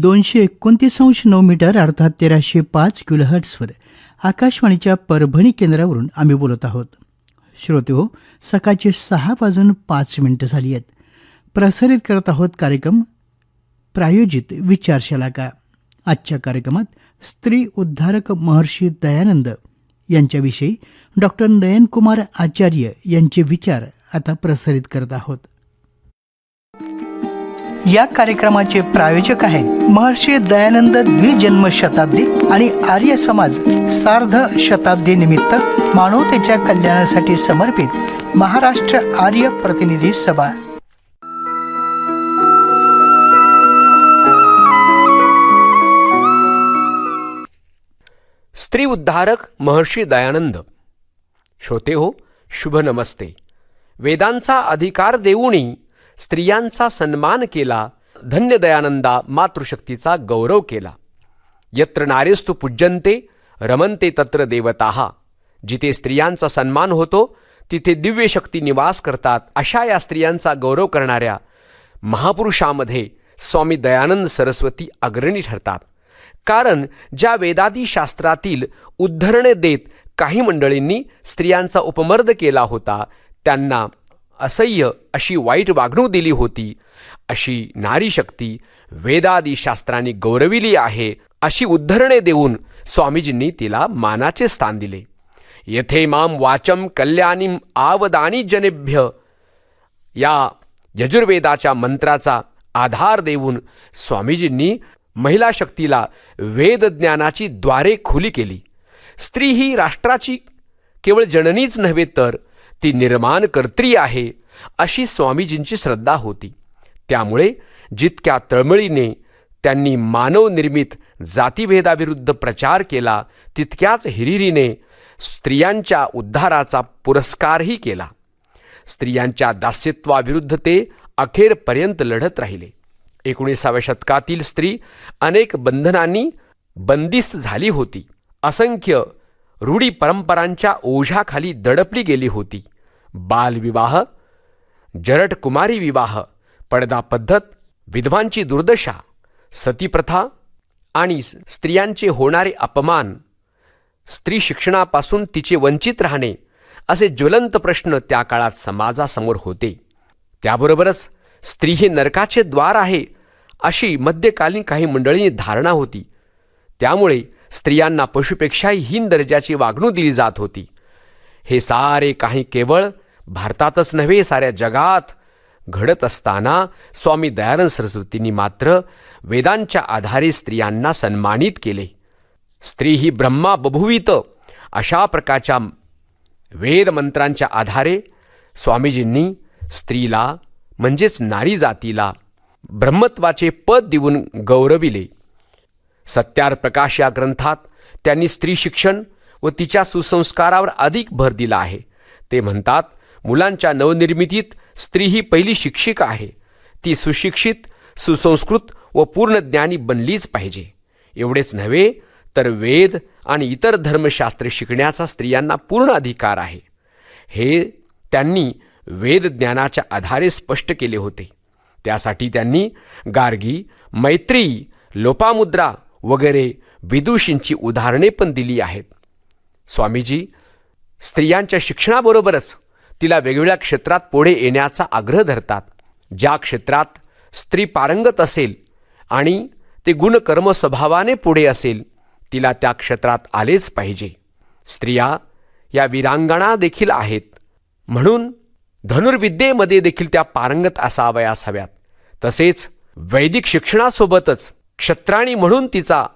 दोनशे एकोणतीस अंश नऊ मीटर अर्थात तेराशे पाच किलोहर्ट्सवर आकाशवाणीच्या परभणी केंद्रावरून आम्ही बोलत आहोत. श्रोते हो सकाळचे सहा वाजून पाच मिनिटं झाली आहेत. प्रसारित करत आहोत कार्यक्रम प्रायोजित विचारशाला का आजच्या कार्यक्रमात स्त्री उद्धारक महर्षी दयानंद यांच्याविषयी डॉक्टर नयनकुमार आचार्य यांचे विचार आता प्रसारित करत आहोत. या कार्यक्रमाचे प्रायोजक आहेत महर्षी दयानंद द्विजन्म शताब्दी आणि आर्य समाज सार्ध शताब्दी निमित्त मानवतेच्या कल्याणासाठी समर्पित महाराष्ट्र आर्य प्रतिनिधी सभा. स्त्री उद्धारक महर्षी दयानंद. श्रोते हो शुभ नमस्ते. वेदांचा अधिकार देऊनही स्त्रियांचा सन्मान केला धन्य दयानंदा मातृशक्तीचा गौरव केला. यत्र नारेस्तु पूज्यंते रमन्ते तत्र देवताहा जिथे स्त्रियांचा सन्मान होतो तिथे दिव्य शक्ती निवास करतात अशा या स्त्रियांचा गौरव करणाऱ्या महापुरुषामध्ये स्वामी दयानंद सरस्वती अग्रणी ठरतात. कारण ज्या वेदादी शास्त्रातील उद्धरणे देत काही मंडळींनी स्त्रियांचा उपमर्द केला होता त्यांना असह्य अशी वाईट वागणूक दिली होती अशी नारी शक्ती वेदादी शास्त्रांनी गौरविली आहे अशी उद्धरणे देऊन स्वामीजींनी तिला मानाचे स्थान दिले. येथे माम वाचम कल्याणीम आवदानी जनेभ्य. या यजुर्वेदाच्या मंत्राचा आधार देऊन स्वामीजींनी महिला शक्तीला वेदज्ञानाची द्वारे खुली केली. स्त्री ही राष्ट्राची केवळ जननीच नव्हे तर ती निर्माण कर्त्री आहे अशी स्वामीजींची श्रद्धा होती. त्यामुळे जितक्या तळमळीने त्यांनी मानवनिर्मित जातीभेदाविरुद्ध प्रचार केला तितक्याच हिरिरीने स्त्रियांच्या उद्धाराचा पुरस्कारही केला. स्त्रियांच्या दास्यत्वाविरुद्ध ते अखेरपर्यंत लढत राहिले. एकोणीसाव्या शतकातील स्त्री अनेक बंधनांनी बंदिस्त झाली होती. असंख्य रूढी परंपरांच्या ओझ्याखाली दडपली गेली होती. बालविवाह जरट कुमारी विवाह पडदा पद्धत विधवांची दुर्दशा सतीप्रथा आणि स्त्रियांचे होणारे अपमान स्त्री शिक्षणापासून तिचे वंचित राहणे असे ज्वलंत प्रश्न त्या काळात समाजासमोर होते. त्याबरोबरच स्त्री हे नरकाचे द्वार आहे अशी मध्यकालीन काही मंडळींनी धारणा होती. त्यामुळे स्त्रियांना पशुपेक्षाही हीन दर्जाची वागणूक दिली जात होती. हे सारे काही केवळ भारतातच नव्हे साऱ्या जगात घडत असताना स्वामी दयानंद सरस्वतींनी मात्र वेदांच्या आधारे स्त्रियांना सन्मानित केले. स्त्री ही ब्रह्मा बभुवित अशा प्रकारच्या वेद मंत्रांच्या आधारे स्वामीजींनी स्त्रीला म्हणजेच नारी जातीला ब्रह्मत्वाचे पद देऊन गौरविले. सत्यार प्रकाश या ग्रंथात त्यांनी स्त्री शिक्षण व तिच्या सुसंस्कारावर अधिक भर दिला आहे. ते म्हणतात मुलांच्या नवनिर्मितीत स्त्री ही पहिली शिक्षिका आहे. ती सुशिक्षित सुसंस्कृत व पूर्ण ज्ञानी बनलीच पाहिजे. एवढेच नव्हे तर वेद आणि इतर धर्मशास्त्रे शिकण्याचा स्त्रियांना पूर्ण अधिकार आहे. हे त्यांनी वेद ज्ञानाच्या आधारे स्पष्ट केले होते. त्यासाठी त्यांनी गार्गी मैत्री लोपामुद्रा वगैरे विदुषींची उदाहरणे पण दिली आहेत. स्वामीजी स्त्रियांच्या शिक्षणाबरोबरच तिला वेगवेगळ्या क्षेत्रात पुढे येण्याचा आग्रह धरतात. ज्या क्षेत्रात स्त्री पारंगत असेल आणि ते गुणकर्म स्वभावाने पुढे असेल तिला त्या क्षेत्रात आलेच पाहिजे. स्त्रिया या वीरांगणा देखील आहेत. म्हणून धनुर्विद्येमध्ये देखील त्या पारंगत असावयास हव्यात. तसेच वैदिक शिक्षणासोबतच क्षत्राणी म्हणून तिचा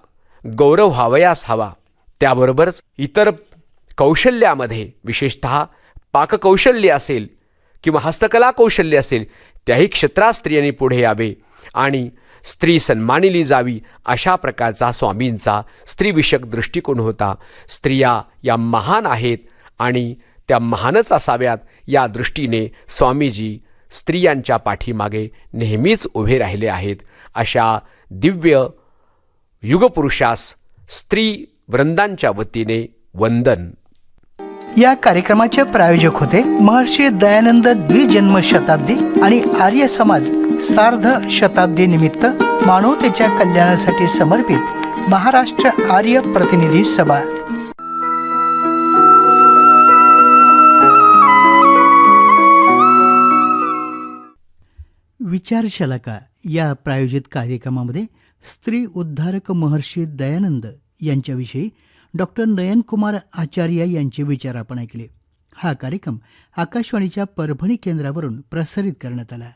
गौरव व्हावयास हवा. त्याबरोबरच इतर कौशल्यामध्ये विशेषत पाककौशल्य असेल किंवा हस्तकला कौशल्य असेल त्याही क्षेत्रात स्त्रियांनी पुढे यावे आणि स्त्री सन्मानिली जावी अशा प्रकारचा स्वामींचा स्त्रीविषयक दृष्टिकोन होता. स्त्रिया या महान आहेत आणि त्या महानच असाव्यात या दृष्टीने स्वामीजी स्त्रियांच्या पाठीमागे नेहमीच उभे राहिले आहेत अशा दिव्य युगपुरुषास स्त्री वृंदांच्या वतीने वंदन. या कार्यक्रमाचे प्रायोजक होते महर्षी दयानंद द्विजन्म शताब्दी आणि आर्य समाज सार्ध शताब्दी निमित्त मानवतेच्या कल्याणासाठी समर्पित महाराष्ट्र आर्य प्रतिनिधी सभा. विचारशलाका या प्रायोजित कार्यक्रमामध्ये स्त्री उद्धारक महर्षी दयानंद यांच्याविषयी डॉक्टर नयनकुमार आचार्य यांचे विचार आपण ऐकले. हा कार्यक्रम आकाशवाणीच्या परभणी केंद्रावरून प्रसारित करण्यात आला.